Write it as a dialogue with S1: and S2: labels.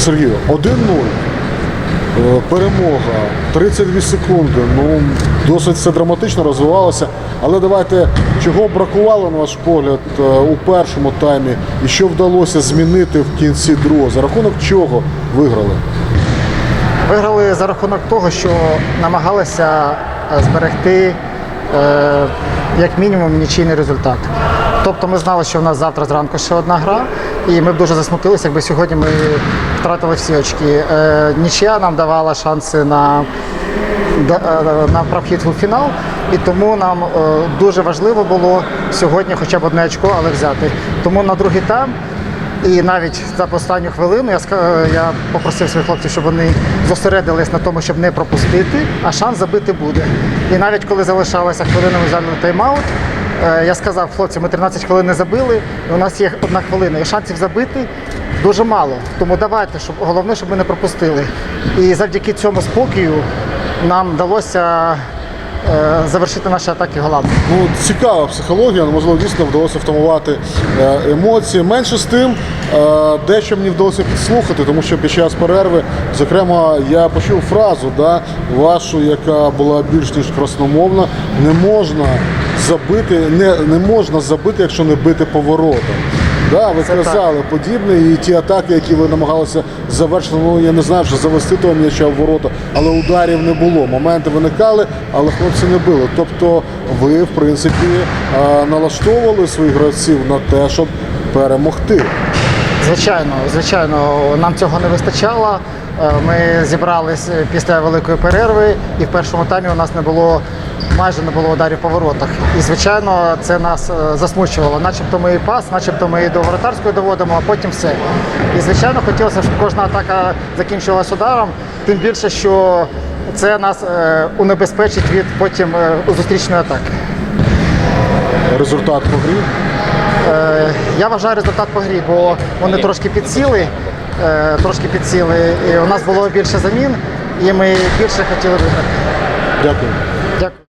S1: Сергію, 1-0. Е, Перемога, 32 секунди. Ну, досить все драматично розвивалося. Але давайте, чого бракувало, на ваш погляд, е, у першому таймі і що вдалося змінити в кінці другого? За рахунок чого виграли?
S2: Виграли за рахунок того, що намагалися е, зберегти як мінімум нічийний результат. Тобто ми знали, що в нас завтра зранку ще одна гра, і ми б дуже засмутилися, якби сьогодні ми втратили всі очки. Е, нічия нам давала шанси на, е, на прохід у фінал, і тому нам е, дуже важливо було сьогодні хоча б одне очко, але взяти. Тому на другий тайм і навіть за останню хвилину я, я попросив своїх хлопців, щоб вони зосередились на тому, щоб не пропустити, а шанс забити буде. І навіть коли залишалася хвилина, ми взяли тайм-аут, я сказав хлопці, ми 13 хвилин не забили, у нас є одна хвилина, і шансів забити дуже мало. Тому давайте, щоб головне, щоб ми не пропустили. І завдяки цьому спокою нам вдалося е, завершити наші атаки голами.
S1: Ну, цікава психологія, ну, можливо, дійсно вдалося втамувати е, емоції. Менше з тим, е, дещо мені вдалося підслухати, тому що під час перерви, зокрема, я почув фразу да, вашу, яка була більш ніж красномовна. Не можна забити, не, не можна забити, якщо не бити поворотом. Да, ви
S2: Це
S1: казали подібне, і ті атаки, які ви намагалися завершити, ну я не знаю, що завести того м'яча в ворота, але ударів не було. Моменти виникали, але хлопці не били. Тобто ви, в принципі, е, налаштовували своїх гравців на те, щоб перемогти.
S2: Звичайно, звичайно, нам цього не вистачало. Е, Ми зібрались після великої перерви, і в першому таймі у нас не було майже не було ударів по воротах. І звичайно, це нас е, засмучувало. Начебто ми і пас, начебто ми і до воротарської доводимо, а потім все. І звичайно, хотілося, щоб кожна атака закінчилась ударом. Тим більше, що це нас е, унебезпечить від потім е, зустрічної атаки.
S1: Результат по грі.
S2: Я вважаю результат по грі, бо вони трошки підсіли, трошки підсіли, і у нас було більше замін, і ми більше хотіли виграти.
S1: Дякую.
S2: Дякую.